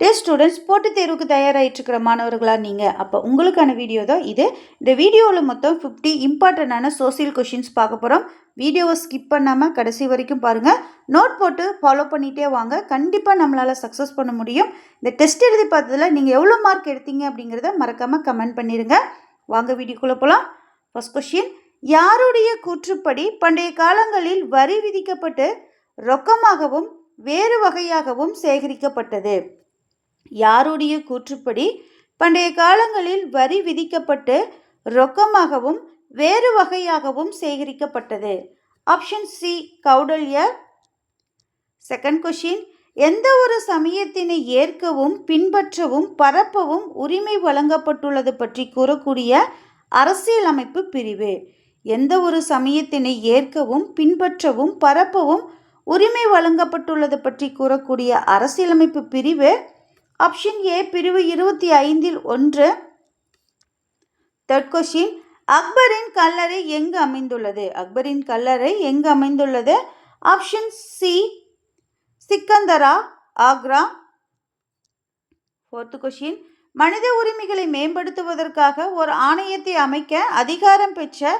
டே students போட்டித் தேர்வுக்கு தயாராகிட்டுருக்கிற மாணவர்களாக நீங்கள் அப்போ உங்களுக்கான வீடியோ தான் இது. இந்த வீடியோவில் மொத்தம் ஃபிஃப்டி இம்பார்ட்டண்டான சோசியல் கொஷின்ஸ் பார்க்க போகிறோம் வீடியோவை ஸ்கிப் பண்ணாமல் கடைசி வரைக்கும் பாருங்கள் நோட் போட்டு ஃபாலோ பண்ணிகிட்டே வாங்க. கண்டிப்பாக நம்மளால் சக்ஸஸ் பண்ண முடியும். இந்த டெஸ்ட் எழுதி பார்த்ததில் நீங்கள் எவ்வளோ மார்க் எடுத்தீங்க அப்படிங்கிறத மறக்காமல் கமெண்ட் பண்ணிடுங்க வாங்க வீடியோக்குள்ளே போகலாம் ஃபஸ்ட் கொஷின் யாருடைய கூற்றுப்படி பண்டைய காலங்களில் வரி விதிக்கப்பட்டு ரொக்கமாகவும் வேறு வகையாகவும் சேகரிக்கப்பட்டது? யாருடைய கூற்றுப்படி பண்டைய காலங்களில் வரி விதிக்கப்பட்டு ரொக்கமாகவும் வேறு வகையாகவும் சேகரிக்கப்பட்டது. ஆப்ஷன் சி கௌடல்யர் செகண்ட் கொஷின் எந்த ஒரு சமயத்தினை ஏற்கவும் பின்பற்றவும் பரப்பவும் உரிமை வழங்கப்பட்டுள்ளது பற்றி கூறக்கூடிய அரசியலமைப்பு பிரிவு. எந்த ஒரு சமயத்தினை ஏற்கவும் பின்பற்றவும் பரப்பவும் உரிமை வழங்கப்பட்டுள்ளது பற்றி கூறக்கூடிய அரசியலமைப்பு பிரிவு ஆப்ஷன் ஏ பிரிவு இருபத்தி ஐந்தில் ஒன்று. தேர்ட் கொஷின் அக்பரின் கல்லறை எங்கு அமைந்துள்ளது? அக்பரின் கல்லறை எங்கு அமைந்துள்ளது? Option C Sikandra Agra? Fourth question மனித உரிமைகளை மேம்படுத்துவதற்காக ஒரு ஆணையத்தை அமைக்க அதிகாரம் பெற்ற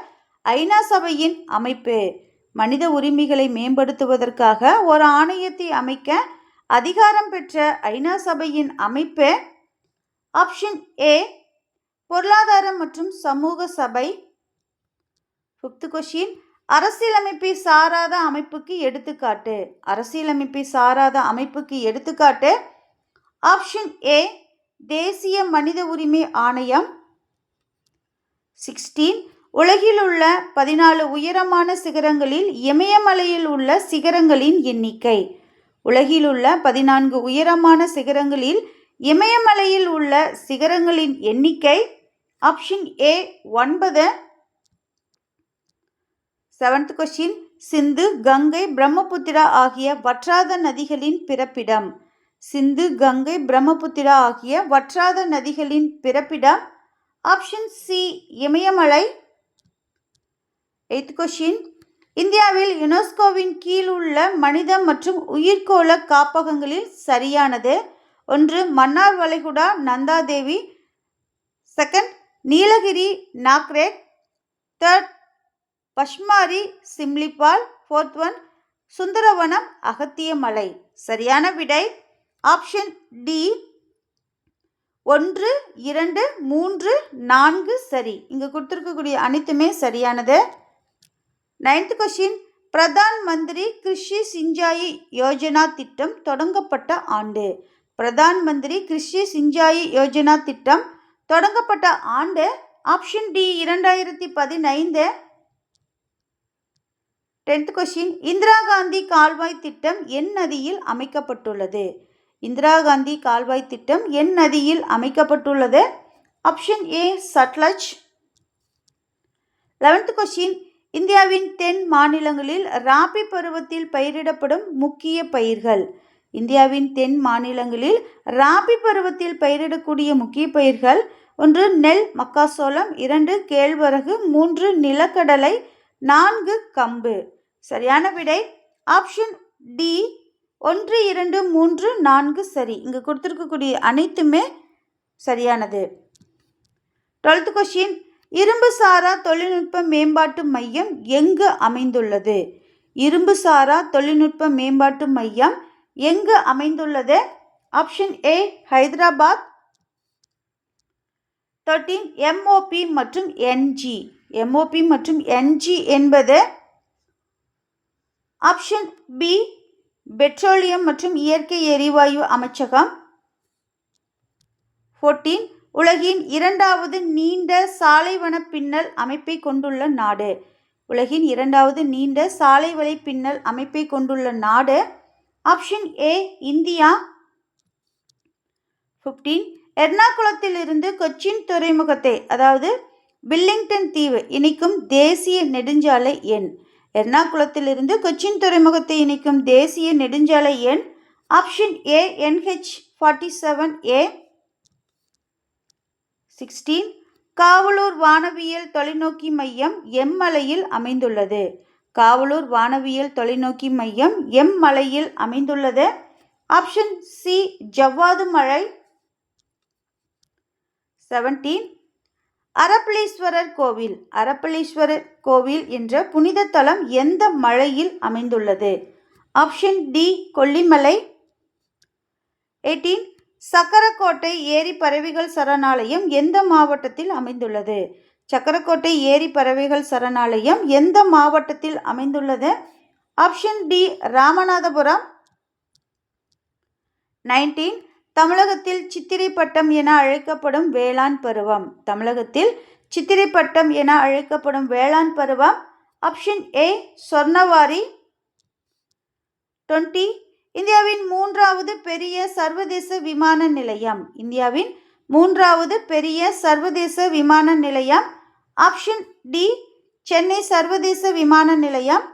ஐநா சபையின் அமைப்பு. மனித உரிமைகளை மேம்படுத்துவதற்காக ஒரு ஆணையத்தை அமைக்க அதிகாரம் பெற்ற ஐநா சபையின் அமைப்பு ஆப்ஷன் ஏ பொருளாதாரம் மற்றும் சமூக சபை. ஃபிஃப்த் கொஷின் அரசியலமைப்பை சாராத அமைப்புக்கு எடுத்துக்காட்டு. அரசியலமைப்பை சாராத அமைப்புக்கு எடுத்துக்காட்டு. ஆப்ஷன் ஏ தேசிய மனித உரிமை ஆணையம். சிக்ஸ்டீன் உலகில் உள்ள பதினாலு உயரமான சிகரங்களில் இமயமலையில் உள்ள சிகரங்களின் எண்ணிக்கை. உலகிலுள்ள பதினான்கு உயரமான சிகரங்களில் இமயமலையில் உள்ள சிகரங்களின் எண்ணிக்கை ஆப்ஷன் ஏ ஒன்பது. செவன்த் கொஸ்டின் சிந்து கங்கை பிரம்மபுத்திரா ஆகிய வற்றாத நதிகளின் பிறப்பிடம். சிந்து கங்கை பிரம்மபுத்திரா ஆகிய வற்றாத நதிகளின் பிறப்பிடம். Option C Imayamalai. Eighth question இந்தியாவில் யுனெஸ்கோவின் கீழ் உள்ள மனித மற்றும் உயிர்கோள காப்பகங்களில் சரியானது. ஒன்று மன்னார் வளைகுடா Nanda Devi. Second Nilgiri Nokrek. Third Pachmarhi Simlipal. Fourth one Sundaravanam Agasthyamalai சரியான விடை? Option D. ஒன்று இரண்டு மூன்று நான்கு சரி. இங்கே கொடுத்துருக்கக்கூடிய அனைத்துமே சரியானது. நைன்த் கொஷின் பிரதான் மந்திரி கிருஷி சிஞ்சாயி யோஜனா திட்டம் தொடங்கப்பட்ட ஆண்டு பிரதான் மந்திரி கிருஷி சிஞ்சாயி யோஜனா திட்டம் தொடங்கப்பட்ட ஆண்டு ஆப்ஷன் டி இரண்டாயிரத்தி பதினைந்து. டென்த் கொஷின் இந்திரா காந்தி கால்வாய் திட்டம் என் நதியில் அமைக்கப்பட்டுள்ளது இந்திரா காந்தி கால்வாய் திட்டம் என் நதியில் அமைக்கப்பட்டுள்ளது option A Sutlej eleventh question இந்தியாவின் தென் மாநிலங்களில் ராபி பருவத்தில் பயிரிடப்படும் முக்கிய பயிர்கள். இந்தியாவின் தென் மாநிலங்களில் ராபி பருவத்தில் பயிரிடக்கூடிய முக்கிய பயிர்கள் ஒன்று நெல் மக்காசோளம் இரண்டு கேழ்வரகு மூன்று நிலக்கடலை நான்கு கம்பு. சரியான விடை ஆப்ஷன் டி ஒன்று இரண்டு மூன்று நான்கு சரி. இங்கே கொடுத்துருக்கக்கூடிய அனைத்துமே சரியானது. டுவெல்த் கொஷின் இரும்பு சாரா தொழில்நுட்ப மேம்பாட்டு மையம் எங்கு அமைந்துள்ளது? இரும்பு சாரா தொழில்நுட்ப மேம்பாட்டு மையம் எங்கு அமைந்துள்ளது? Option A Hyderabad. Thirteen MOP மற்றும் என்ஜி எம்ஓபி மற்றும் என்ஜி என்பது ஆப்ஷன் பி பெட்ரோலியம் மற்றும் இயற்கை எரிவாயு அமைச்சகம். ஃபோர்டீன் உலகின் இரண்டாவது நீண்ட சாலைவன பின்னல் அமைப்பை கொண்டுள்ள நாடு. உலகின் இரண்டாவது நீண்ட சாலைவலை பின்னல் அமைப்பை கொண்டுள்ள நாடு. Option A India. ஃபிஃப்டீன் எர்ணாகுளத்திலிருந்து கொச்சின் துறைமுகத்தை அதாவது பில்லிங்டன் தீவு இணைக்கும் தேசிய நெடுஞ்சாலை எண். எர்ணாகுளத்திலிருந்து கொச்சின் துறைமுகத்தை இணைக்கும் தேசிய நெடுஞ்சாலை எண். Option A NH forty seven A. Sixteen Kavalur வானவியல் தொலைநோக்கி மையம் எம்மலையில் அமைந்துள்ளது. காவலூர் வானவியல் தொலைநோக்கி மையம் எம் மலையில் அமைந்துள்ளது. ஆப்ஷன் சி ஜவ்வாது மலை செவன்டீன் அரப்பளீஸ்வரர் கோவில். அரப்பளீஸ்வரர் கோவில் என்ற புனித தலம் எந்த மலையில் அமைந்துள்ளது? Option D Kollimalai. Eighteen Chakkarakottai ஏரி பறவைகள் சரணாலயம் எந்த மாவட்டத்தில் அமைந்துள்ளது? சக்கரக்கோட்டை ஏரி பறவைகள் சரணாலயம் எந்த மாவட்டத்தில் அமைந்துள்ளது? Option D Ramanathapuram. நைன்டீன். தமிழகத்தில் சித்திரை பட்டம் என அழைக்கப்படும் வேளாண் பருவம். தமிழகத்தில் சித்திரை பட்டம் என அழைக்கப்படும் வேளாண் பருவம். Option A Sornavari. டுவெண்ட்டி. இந்தியாவின் மூன்றாவது பெரிய சர்வதேச விமான நிலையம். இந்தியாவின் மூன்றாவது பெரிய சர்வதேச விமான நிலையம். ஆப்ஷன் டி சென்னை சர்வதேச விமான நிலையம்.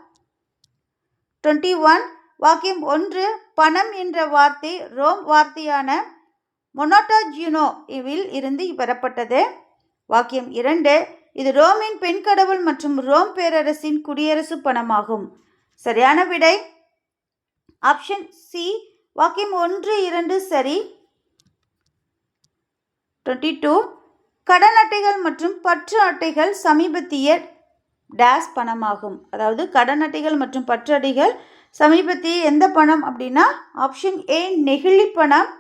டுவெண்ட்டி ஒன் வாக்கியம் ஒன்று பணம் என்ற வார்த்தை ரோம் வார்த்தையான மொனோட்டாஜியூனோ இவில் இருந்து பெறப்பட்டது. வாக்கியம் இரண்டு இது ரோமின் பெண் கடவுள் மற்றும் ரோம் பேரரசின் குடியரசு பணமாகும். சரியான விடை ஆப்ஷன் சி வாக்கியம் ஒன்று இரண்டு சரி. டுவெண்ட்டி டூ கடன் அட்டைகள் மற்றும் பற்று அட்டைகள் சமீபத்திய டேஸ் பணமாகும். அதாவது கடன் அட்டைகள் மற்றும் பற்று அட்டைகள் சமீபத்திய எந்த பணம் அப்படின்னா ஆப்ஷன் ஏ நெகிழி பணம்.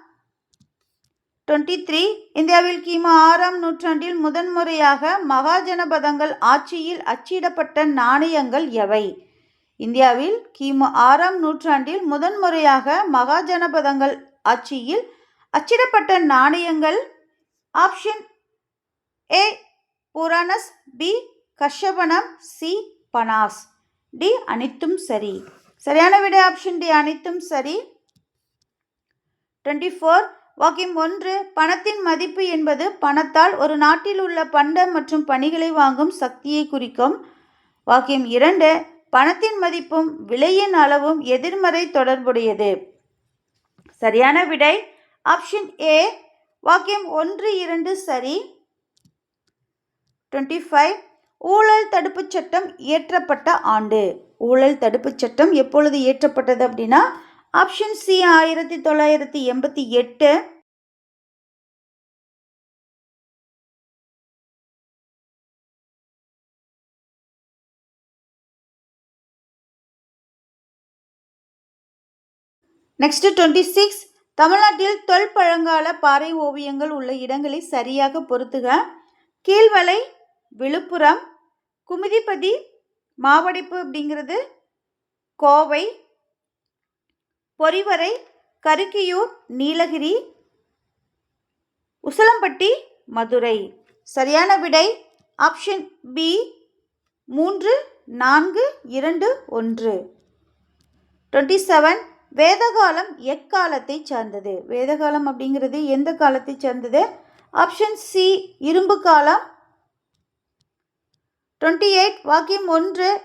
டுவெண்ட்டி த்ரீ இந்தியாவில் கிமு ஆறாம் நூற்றாண்டில் முதன்முறையாக மகாஜனபதங்கள் ஆட்சியில் அச்சிடப்பட்ட நாணயங்கள் எவை? இந்தியாவில் கிமு ஆறாம் நூற்றாண்டில் முதன்முறையாக மகாஜனபதங்கள் ஆட்சியில் அச்சிடப்பட்ட நாணயங்கள் option A Puranas B Kashapanam C Panas. D அனைத்தும் சரி. சரியான விட ஆப்ஷன் டி அனைத்தும் சரி. டுவெண்ட்டி ஃபோர் வாக்கியம் ஒன்று பணத்தின் மதிப்பு என்பது பணத்தால் ஒரு நாட்டில் உள்ள பண்ட மற்றும் பணிகளை வாங்கும் சக்தியை குறிக்கும். வாக்கியம் இரண்டு பணத்தின் மதிப்பும் விலையின் அளவும் எதிர்மறை தொடர்புடையது. சரியான விடை? ஆப்ஷன் ஏ வாக்கியம் ஒன்று இரண்டு சரி. டுவெண்ட்டி ஃபைவ் ஊழல் தடுப்புச் சட்டம் இயற்றப்பட்ட ஆண்டு. ஊழல் தடுப்புச் சட்டம் எப்பொழுது இயற்றப்பட்டது அப்படின்னா ஆப்ஷன் சி ஆயிரத்தி தொள்ளாயிரத்தி எண்பத்தி எட்டு நெக்ஸ்ட் டுவெண்ட்டி சிக்ஸ் தமிழ்நாட்டில் தொல்பழங்கால பாறை ஓவியங்கள் உள்ள இடங்களை சரியாக பொருத்துக. கீழ்வலை விழுப்புரம் குமுதிப்பதி மாவடிப்பு அப்படிங்கிறது கோவை பொறிவரை கருக்கியூர் நீலகிரி உசலம்பட்டி மதுரை. சரியான விடை ஆப்ஷன் பி மூன்று நான்கு இரண்டு ஒன்று. டுவெண்ட்டி செவன் வேதகாலம் எக்காலத்தை சார்ந்தது. வேதகாலம் அப்படிங்கிறது எந்த காலத்தை சார்ந்தது? ஆப்ஷன் சி இரும்பு காலம். டுவெண்ட்டி எயிட் வாக்கியம் ஒன்று.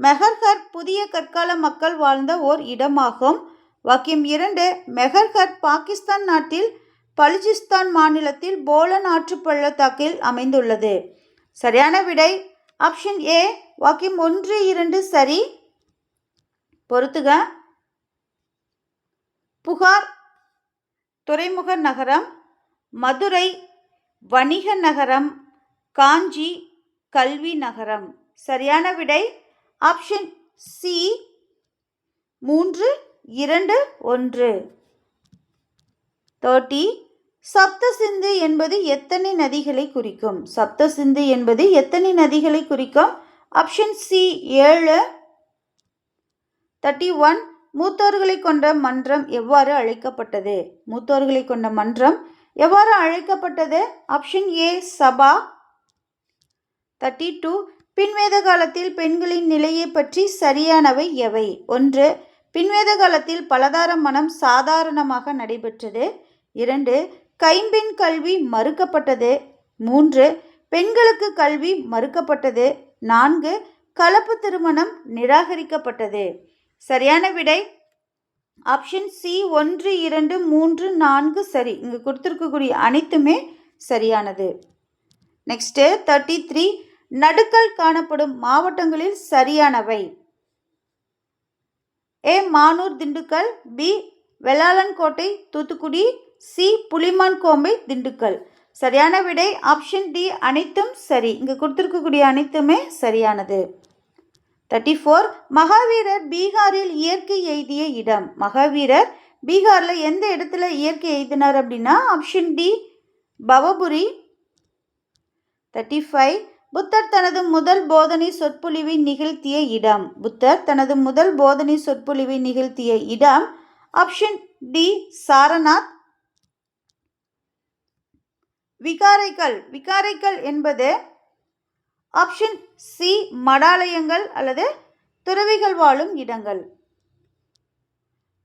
மெஹர்கர் புதிய கற்கால மக்கள் வாழ்ந்த ஓர் இடமாகும். வாக்கியம் இரண்டு. மெஹர்கர் பாகிஸ்தான் நாட்டில் பலுச்சிஸ்தான் மாநிலத்தில் போலன் ஆற்று பள்ளத்தாக்கில் அமைந்துள்ளது. சரியான விடை. ஆப்ஷன் ஏ வாக்கியம் ஒன்று இரண்டு சரி. பொறுத்துக. புகார். துறைமுக நகரம் மதுரை வணிக நகரம் காஞ்சி கல்வி நகரம். சரியான விடை? ஆப்ஷன் சி மூன்று இரண்டு ஒன்று. தேர்ட்டி சப்த சிந்து என்பது எத்தனை நதிகளை குறிக்கும்? சப்த சிந்து என்பது எத்தனை நதிகளை குறிக்கும்? ஆப்ஷன் சி ஏழு. தேர்ட்டி ஒன் மூத்தோர்களை கொண்ட மன்றம் எவ்வாறு அழைக்கப்பட்டது? மூத்தோர்களை கொண்ட மன்றம் எவ்வாறு அழைக்கப்பட்டது? Option A Sabha thirty two பின்வேத காலத்தில் பெண்களின் நிலையை பற்றி சரியானவை எவை? ஒன்று பின்வேத காலத்தில் பலதார மனம் சாதாரணமாக நடைபெற்றது. இரண்டு கைம்பெண் கல்வி மறுக்கப்பட்டது. மூன்று பெண்களுக்கு கல்வி மறுக்கப்பட்டது. நான்கு கலப்பு திருமணம் நிராகரிக்கப்பட்டது. சரியான விடை? ஆப்ஷன் சி ஒன்று இரண்டு மூன்று நான்கு சரி. இங்கே கொடுத்துருக்கக்கூடிய அனைத்துமே சரியானது. நெக்ஸ்ட்டு தேர்ட்டி த்ரீ நடுக்கல் காணப்படும் மாவட்டங்களில் சரியானவை. A Manur Dindigul. B Vellalankottai Thoothukudi. C Pulimaan Kombai Dindigul. சரியான விடை? ஆப்ஷன் டி அனைத்தும் சரி. இங்கே கொடுத்துருக்கக்கூடிய அனைத்துமே சரியானது. தேர்ட்டி ஃபோர் மகாவீரர் பீகாரில் இயற்கை எய்திய இடம். மகாவீரர் பீகாரில் எந்த இடத்துல இயற்கை எய்தினார் அப்படின்னா option D Pavapuri. Thirty five Buddhar தனது முதல் போதனை சொற்பொழிவை நிகழ்த்திய இடம். புத்தர் தனது முதல் போதனை சொற்பொழிவை நிகழ்த்திய இடம். Option D Sarnath. விகாரைக்கல். விகாரைக்கல் என்பது ஆப்ஷன் சி மடாலயங்கள் அல்லது துறவிகள் வாழும் இடங்கள்.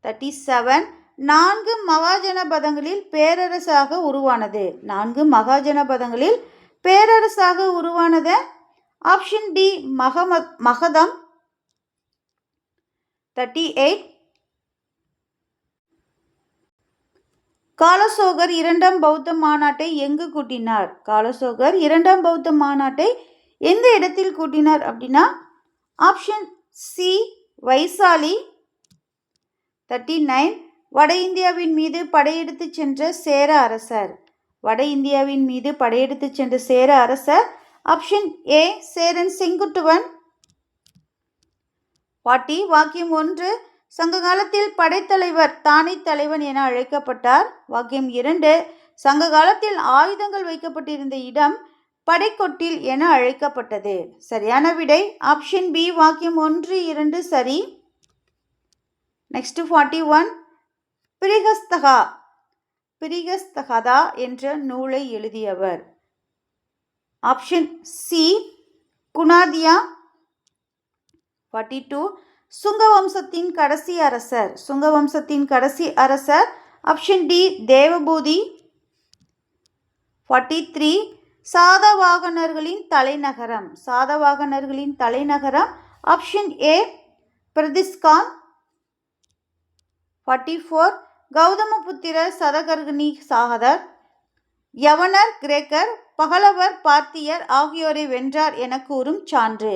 தேர்ட்டி செவன் நான்கு மகாஜனபதங்களில் பேரரசாக உருவானது. நான்கு மகாஜனபதங்களில் பேரரசாக உருவானது option D Magadh Magadham. Thirty eight Kalasokar இரண்டாம் பௌத்த மாநாட்டை எங்கு கூட்டினார்? காலசோகர் இரண்டாம் பௌத்த மாநாட்டை எந்த இடத்தில் கூட்டினார் அப்படின்னா option C Vaishali thirty nine வட இந்தியாவின் மீது படையெடுத்து சென்ற சேர அரசர். வட இந்தியாவின் மீது படையெடுத்து சென்ற சேர அரசர். Option A Cheran Senguttuvan. Forty வாக்கியம் ஒன்று. சங்க காலத்தில் படைத்தலைவர் தானே தலைவன் என அழைக்கப்பட்டார். வாக்கியம் இரண்டு. சங்க காலத்தில் ஆயுதங்கள் வைக்கப்பட்டிருந்த இடம் படைக்கொட்டில் என அழைக்கப்பட்டது. சரியான விடை. ஆப்ஷன் பி வாக்கியம் ஒன்று இரண்டு சரி. Next forty one பிரிகஸ்தகா. பிரிகஸ்தகதா என்ற நூலை எழுதியவர். Option C Gunadhya. Forty two Shunga வம்சத்தின் கடைசி அரசர். சுங்க வம்சத்தின் கடைசி அரசர். ஆப்ஷன் டி தேவபூதி. ஃபார்ட்டி த்ரீ சாதவாகனர்களின் தலைநகரம். சாதவாகனர்களின் தலைநகரம் option A Pratishthan forty four Gautamiputra Satakarni சாகதர் யவனர் கிரேக்கர் பகலவர் பார்த்தியர் ஆகியோரை வென்றார் என கூறும் சான்று.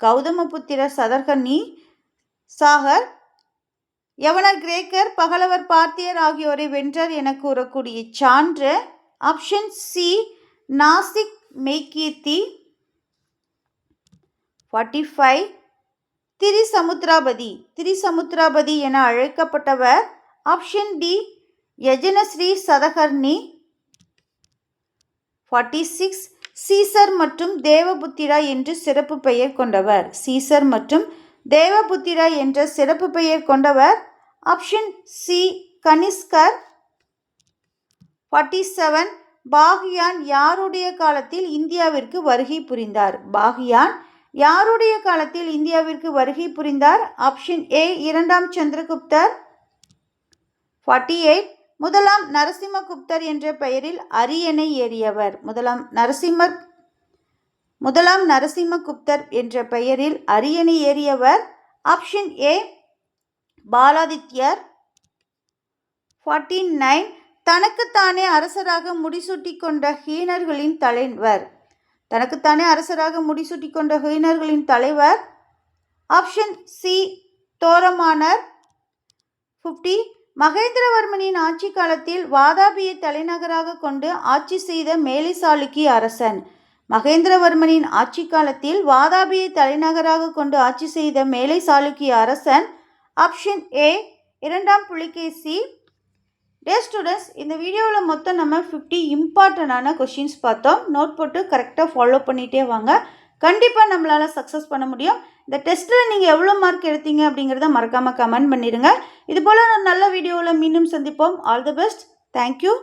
கௌதமபுத்திர சதர்கனி சாகர் யவனர் கிரேக்கர் பகலவர் பார்த்தியர் ஆகியோரை வென்றார் என கூறக்கூடிய சான்று ஆப்ஷன் சி நாசிக் மெய்கீர்த்தி ஃபார்ட்டி ஃபைவ் திரிசமுத்ராபதி திரிசமுத்ராபதி என அழைக்கப்பட்டவர். Option D Yajnasri Satakarni. Forty six Caesar மற்றும் தேவபுத்திரா என்று சிறப்பு பெயர் கொண்டவர். சீசர் மற்றும் தேவபுத்திரா என்ற சிறப்பு பெயர் கொண்டவர். Option C Kanishkar. Forty seven Fahien யாருடைய காலத்தில் இந்தியாவிற்கு வருகை புரிந்தார்? பாகியான் யாருடைய காலத்தில் இந்தியாவிற்கு வருகை புரிந்தார்? ஆப்ஷன் ஏ இரண்டாம் சந்திரகுப்தர். ஃபார்ட்டி எயிட் முதலாம் நரசிம்மகுப்தர் என்ற பெயரில் அரியணை ஏறியவர். முதலாம் நரசிம்மர் முதலாம் நரசிம்மகுப்தர் என்ற பெயரில் அரியணை ஏறியவர். Option A Baladityar. Forty nine தனக்குத்தானே அரசராக முடிசூட்டி கொண்ட ஹீனர்களின் தலைவர். தனக்குத்தானே அரசராக முடிசூட்டி கொண்ட ஹீனர்களின் தலைவர். Option C Toramanar. ஃபிஃப்டி மகேந்திரவர்மனின் ஆட்சி காலத்தில் வாதாபியை தலைநகராக கொண்டு ஆட்சி செய்த மேலை சாளுக்கிய அரசன். மகேந்திரவர்மனின் ஆட்சி காலத்தில் வாதாபியை தலைநகராக கொண்டு ஆட்சி செய்த மேலை சாளுக்கிய அரசன். ஆப்ஷன் ஏ இரண்டாம் புலிகேசி. டே ஸ்டூடெண்ட்ஸ் இந்த வீடியோவில் மொத்தம் நம்ம ஃபிஃப்டி இம்பார்ட்டண்டான கொஷின்ஸ் பார்த்தோம். நோட் போட்டு கரெக்டாக ஃபாலோ பண்ணிகிட்டே வாங்க. கண்டிப்பாக நம்மளால் சக்ஸஸ் பண்ண முடியும். இந்த டெஸ்ட்டில் நீங்கள் எவ்வளோ மார்க் எடுத்தீங்க அப்படிங்கிறத மறக்காமல் கமெண்ட் பண்ணிடுங்க. இதுபோல் நல்ல வீடியோவில் மீண்டும் சந்திப்போம். All the best thank you